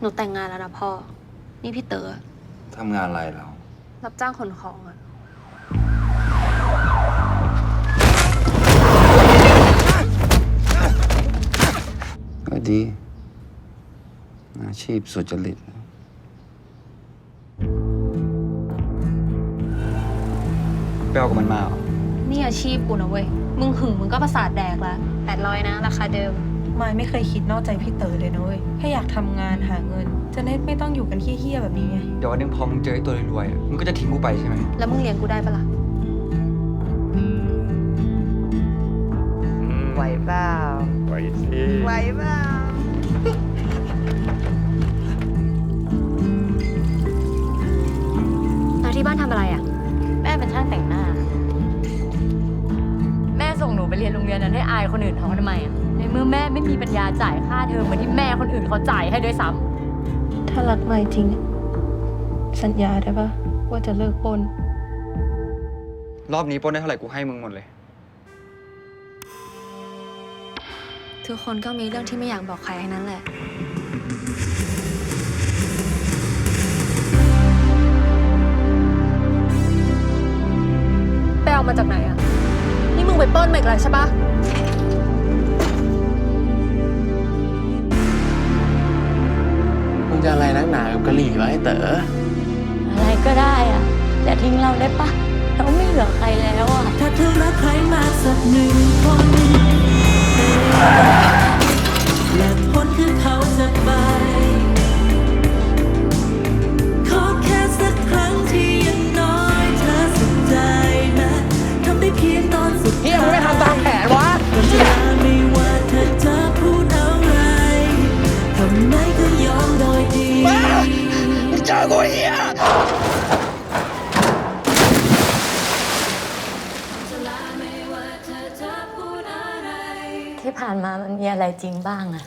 หนูแต่งงานแล้วนะพ่อ นี่พี่เต๋อทำงานอะไรเรารับจ้างขนของอะก็ดี อาชีพสุจริตนะไปเอากับมันมาเหรอ นี่อาชีพกูนะเว้ย มึงหึงมึงก็ประสาทแดกละแปดร้อยนะ ราคาเดิม มายไม่เคยคิดนอกใจพี่เต๋อเลยนะเว้ยแค่อยากทำงานหาเงิน จะได้ไม่ต้องอยู่กันเฮี้ยๆแบบนี้ไง เดี๋ยววันหนึงพอมึงเจอไอ้ตัวรวยๆอะมึงก็จะทิ้งกูไปใช่ไหมแล้วมึงเลี้ยงกูได้ปะล่ะ ไหวเปล่าไหวสิไหวเปล่าแล้วที่บ้านทำอะไรอะแม่เป็นช่างแต่งหน้า แม่ส่งหนูไปเรียนโรงเรียนนั้นให้อายคนอื่นเขาทำไมอะในเมื่อ แม่ไม่มีปัญญาจ่ายค่าเทอมเหมือนที่แม่คนอื่นเขาจ่ายให้ด้วยซ้ำ ถ้ารักมายจริงสัญญาได้ปะว่าจะเลิกปล้น รอบนี้ปล้นได้เท่าไหร่กูให้มึงหมดเลย ทุกคนก็มีเรื่องที่ไม่อยากบอกใครทั้งนั้นแหละ ไปเอามาจากไหนอะนี่มึงไปปล้นมาอีกแล้วใช่ปะ หนากับกะหรี่วะไอ้เต๋ออะไรก็ได้อะอย่าทิ้งเราได้ปะเราไม่เหลือใครแล้วอะ ถ้าเธอรักใครมากสักหนึ่ง กูเฮียที่ผ่านมามันมีอะไรจริงบ้างอะ